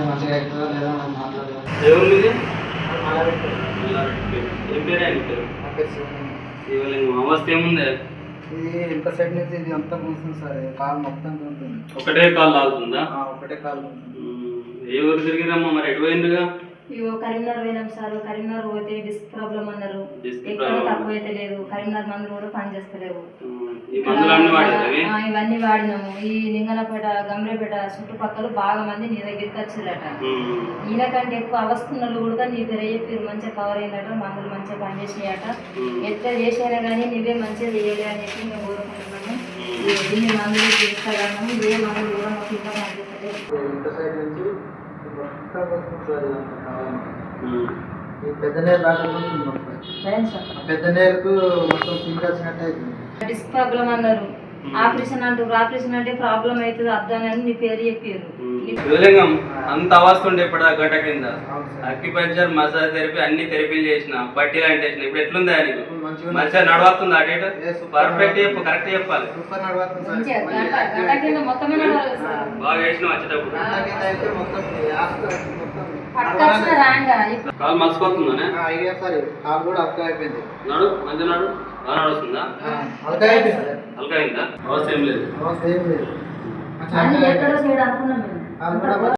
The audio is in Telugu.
అది మంచిగా అవుతుందో లేదో మనం మాట్లాడదాం. ఏం పేరు ఆయన పేరు? అవస్థ ఏముంది? ఇది ఎంత సైడ్ నుంచి ఇది అంతా కూర్చుంది సార్. కాలు మొత్తం ఉంటుంది ఒకటే కాల్ లాగుతుందా? ఆ, ఒకటే కాలు. ఏ ఊరు తిరిగిరమ్మా? మరి ఎటు పోయిందిగా? ఇగో కరీంనగర్ పోయినాం సార్ కరీంనగర్ పోతే డిస్క్ ప్రాబ్లం అన్నారు. ఎక్కడ. తక్కువ అయితే లేదు. కరీంనగర్ మందులు కూడా పనిచేస్తలేవు ఇవన్నీ వాడినాము. ఈ లింగనపేట గంభీరపేట చుట్టుపక్కల బాగా మంది నీ దగ్గరికి వచ్చిరట ఈయన కంటే ఎక్కువ అవస్తున్నలు కూడా నీ పేరు చెప్పారు మంచిగా కవర్ అయిందట మందులు మంచిగా పనిచేసినాయట. ఎట్లా చేసినా కానీ నువ్వే మంచిగా చేయలే అని చెప్పి మేము కోరుకుంటున్నాము మందులు ఏ మందులు కూడా మాకు ఇంకా సైడ్ ఈ పెద్ద నేరు మొత్తం పెద్ద మొత్తం అవుతుంది. డిస్క్ ప్రాబ్లం అన్నారు. ఆపరేషన్ అంటారు ఆపరేషన్ అంటే ప్రాబ్లం అవుతుంది అద్దానని నీ పేరు చెప్పారు శివలింగం అంత అవస్థ ఉండే ఇప్పుడు ఆ గంట కింద. అక్యుపంచర్ మసాజ్ థెరపీ అన్ని థెరపీలు చేసిన పట్టీలు అంటే చేసిన ఇప్పుడు ఎట్లుంది ఆయనకు? ఇప్పుడు మంచిగా నడవస్తుంది అటు ఇటు పర్ఫెక్ట్ చెప్పు కరెక్ట్ చెప్పాలి. బాగా చేసినావు వచ్చేటప్పుడు. కాలు మర్చిపోతుందనే ఆ, ఐడియా సార్ ఇది. కాలు కూడా అక్క అయిపోయింది నడు మంచి నడు. బాగా నడుస్తుందా? అలక అయిపోయింది సార్ అలకైందా అవస్థ ఏం లేదు. అవస్థ ఏం లేదు